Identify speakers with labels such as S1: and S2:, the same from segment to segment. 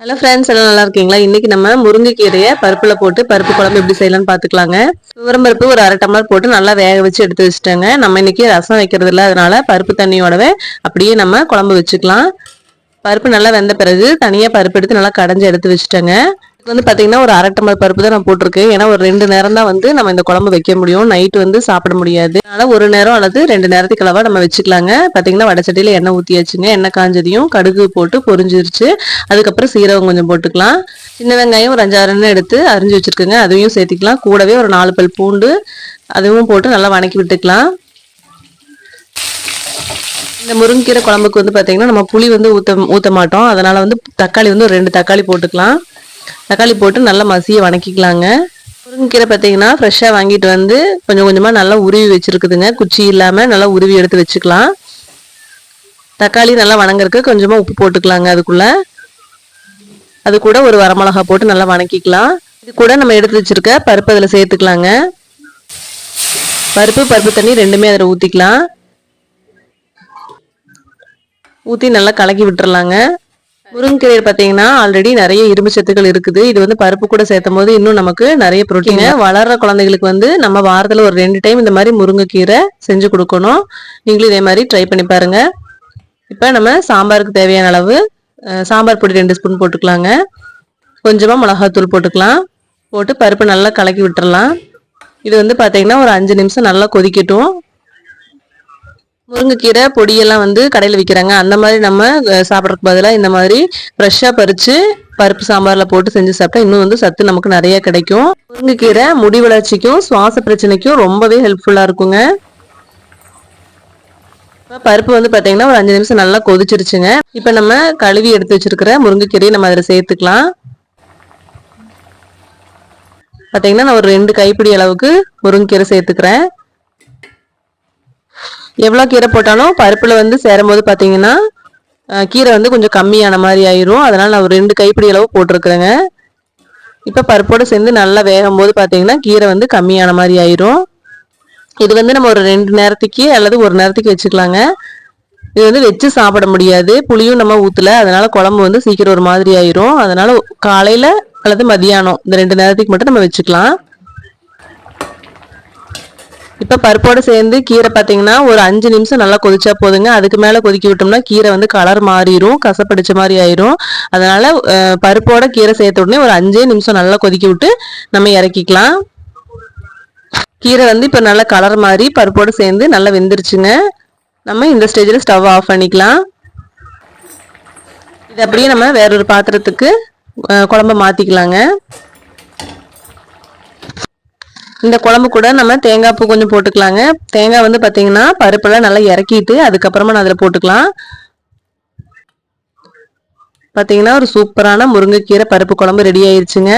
S1: Hello friends எல்லாம் நல்லா இருக்கீங்களா? இன்னைக்கு நம்ம முருங்கைக்கீரையை பருப்புல போட்டு பருப்பு குழம்பு எப்படி செய்யலாம்னு பார்த்துக்கலாங்க. பருப்பு ஒரு அரை டம்ளர் போட்டு நல்லா வேக வச்சு எடுத்து வச்சுட்டேங்க. நம்ம இன்னைக்கு ரசம் வைக்கிறது இல்லை அதனால பருப்பு தண்ணியோடவே அப்படியே நம்ம குழம்பு வச்சுக்கலாம். பருப்பு நல்லா வெந்த பிறகு தனியாக பருப்பு எடுத்து நல்லா கடைஞ்சி எடுத்து வச்சுட்டேங்க. வந்து பார்த்தீங்கன்னா ஒரு அரை டம்ளர் பருப்பு தான் நான் போட்டிருக்கேன். ஏன்னா ஒரு ரெண்டு நேரம் தான் வந்து நம்ம இந்த குழம்பு வைக்க முடியும். நைட்டு வந்து சாப்பிட முடியாது. அதனால் ஒரு நேரம் அல்லது ரெண்டு நேரத்துக்கு அளவாக நம்ம வச்சுக்கலாங்க. பார்த்தீங்கன்னா வடச்சட்டியில் எண்ணெய் ஊற்றியாச்சுங்க எண்ணெய் காஞ்சதையும் கடுகு போட்டு பொரிஞ்சிருச்சு. அதுக்கப்புறம் சீரகம் கொஞ்சம் போட்டுக்கலாம். சின்ன வெங்காயம் ஒரு அஞ்சாறு எண்ணெய் எடுத்து அரிஞ்சு வச்சுருக்கோங்க. அதையும் சேர்த்திக்கலாம். கூடவே ஒரு நாலு பல் பூண்டு அதுவும் போட்டு நல்லா வணக்கி விட்டுக்கலாம். இந்த முருங்கீரை குழம்புக்கு வந்து பார்த்தீங்கன்னா நம்ம புளி வந்து ஊற்ற ஊற்ற மாட்டோம். அதனால் வந்து தக்காளி வந்து ஒரு ரெண்டு தக்காளி போட்டுக்கலாம். தக்காளி போட்டு நல்லா மசியை வணக்கிக்கலாங்க. முருங்கைக்கீரை பார்த்தீங்கன்னா ஃப்ரெஷ்ஷாக வாங்கிட்டு வந்து கொஞ்சம் கொஞ்சமாக நல்லா உருவி வச்சுருக்குதுங்க. குச்சி இல்லாமல் நல்லா உருவி எடுத்து வச்சுக்கலாம். தக்காளி நல்லா வணங்குறதுக்கு கொஞ்சமாக உப்பு போட்டுக்கலாங்க அதுக்குள்ளே. அது கூட ஒரு வரமிளகா போட்டு நல்லா வணக்கிக்கலாம். இது கூட நம்ம எடுத்து வச்சுருக்க பருப்பு அதில் சேர்த்துக்கலாங்க. பருப்பு பருப்பு தண்ணி ரெண்டுமே அதில் ஊற்றிக்கலாம் ஊற்றி நல்லா கலக்கி விட்டுறலாங்க. முருங்கைக்கீரை பார்த்தீங்கன்னா ஆல்ரெடி நிறைய இரும்பு சத்துக்கள் இருக்குது. இது வந்து பருப்பு கூட சேர்த்தும் போது இன்னும் நமக்கு நிறைய புரோட்டீன் வளர்ற குழந்தைகளுக்கு வந்து நம்ம வாரத்தில் ஒரு ரெண்டு டைம் இந்த மாதிரி முருங்கைக்கீரை செஞ்சு கொடுக்கணும். நீங்களும் இதே மாதிரி ட்ரை பண்ணி பாருங்க. இப்போ நம்ம சாம்பாருக்கு தேவையான அளவு சாம்பார் பொடி ரெண்டு ஸ்பூன் போட்டுக்கலாங்க. கொஞ்சமாக மிளகாத்தூள் போட்டுக்கலாம். போட்டு பருப்பு நல்லா கலக்கி விட்டுறலாம். இது வந்து பார்த்தீங்கன்னா ஒரு அஞ்சு நிமிஷம் நல்லா கொதிக்கட்டும். முருங்கைக்கீரை பொடியெல்லாம் வந்து கடையில் விற்கிறாங்க அந்த மாதிரி நம்ம சாப்பிட்றதுக்கு பதிலாக இந்த மாதிரி ஃப்ரெஷ்ஷாக பறித்து பருப்பு சாம்பாரில் போட்டு செஞ்சு சாப்பிட்டா இன்னும் வந்து சத்து நமக்கு நிறைய கிடைக்கும். முருங்கைக்கீரை முடி வளர்ச்சிக்கும் சுவாச பிரச்சனைக்கும் ரொம்பவே ஹெல்ப்ஃபுல்லாக இருக்குங்க. இப்போ பருப்பு வந்து பார்த்தீங்கன்னா ஒரு அஞ்சு நிமிஷம் நல்லா கொதிச்சிருச்சுங்க. இப்போ நம்ம கழுவி எடுத்து வச்சிருக்கிற முருங்கைக்கீரையை நம்ம அதில் சேர்த்துக்கலாம். பார்த்தீங்கன்னா நான் ஒரு ரெண்டு கைப்பிடி அளவுக்கு முருங்கைக்கீரை சேர்த்துக்கிறேன். எவ்வளோ கீரை போட்டாலும் பருப்பில் வந்து சேரும்போது பார்த்தீங்கன்னா கீரை வந்து கொஞ்சம் கம்மியான மாதிரி ஆயிரும். அதனால் நான் ஒரு ரெண்டு கைப்பிடி அளவு போட்டிருக்கிறேங்க. இப்போ பருப்போடு சேர்ந்து நல்லா வேகும் போது பார்த்தீங்கன்னா கீரை வந்து கம்மியான மாதிரி ஆயிரும். இது வந்து நம்ம ஒரு ரெண்டு நேரத்துக்கு அல்லது ஒரு நேரத்துக்கு வச்சுக்கலாங்க. இது வந்து வச்சு சாப்பிட முடியாது. புளியும் நம்ம ஊற்றல அதனால குழம்பு வந்து சீக்கிரம் ஒரு மாதிரி ஆயிரும். அதனால காலையில் அல்லது மதியானம் இந்த ரெண்டு நேரத்துக்கு மட்டும் நம்ம வச்சுக்கலாம். இப்போ பருப்போடு சேர்ந்து கீரை பார்த்தீங்கன்னா ஒரு அஞ்சு நிமிஷம் நல்லா கொதிச்சா போதுங்க. அதுக்கு மேலே கொதிக்க விட்டோம்னா கீரை வந்து கலர் மாறிடும் கசப்படிச்ச மாதிரி ஆயிரும். அதனால பருப்போட கீரை சேர்த்த உடனே ஒரு அஞ்சே நிமிஷம் நல்லா கொதிக்க விட்டு நம்ம இறக்கிக்கலாம். கீரை வந்து இப்போ நல்லா கலர் மாறி பருப்போடு சேர்ந்து நல்லா வெந்துருச்சுங்க. நம்ம இந்த ஸ்டேஜில் ஸ்டவ் ஆஃப் பண்ணிக்கலாம். இது அப்படியே நம்ம வேறொரு பாத்திரத்துக்கு குழம்ப மாற்றிக்கலாங்க இந்த குழம்பு கூட நம்ம தேங்காய் பூ கொஞ்சம் போட்டுக்கலாங்க. தேங்காய் வந்து பார்த்தீங்கன்னா பருப்பெல்லாம் நல்லா இறக்கிட்டு அதுக்கப்புறமா நான் அதில் போட்டுக்கலாம். பார்த்தீங்கன்னா ஒரு சூப்பரான முருங்கைக்கீரை பருப்பு குழம்பு ரெடி ஆயிடுச்சுங்க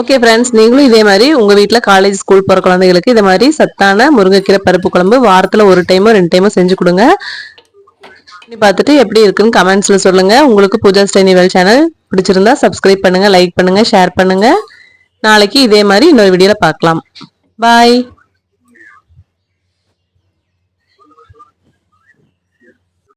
S1: ஓகே ஃப்ரெண்ட்ஸ் நீங்களும் இதே மாதிரி உங்கள் வீட்டில் காலேஜ் ஸ்கூல் போகிற குழந்தைகளுக்கு இதே மாதிரி சத்தான முருங்கைக்கீரை பருப்பு குழம்பு வாரத்தில் ஒரு டைமோ ரெண்டு டைமோ செஞ்சு கொடுங்க. பார்த்துட்டு எப்படி இருக்குன்னு கமெண்ட்ஸில் சொல்லுங்கள் உங்களுக்கு பூஜா ஸ்டைனிவல் சேனல் பிடிச்சிருந்தா சப்ஸ்கிரைப் பண்ணுங்கள் லைக் பண்ணுங்கள் ஷேர் பண்ணுங்கள் நாளைக்கு இதே மாதிரி இன்னொரு வீடியோவில் பார்க்கலாம். பாய்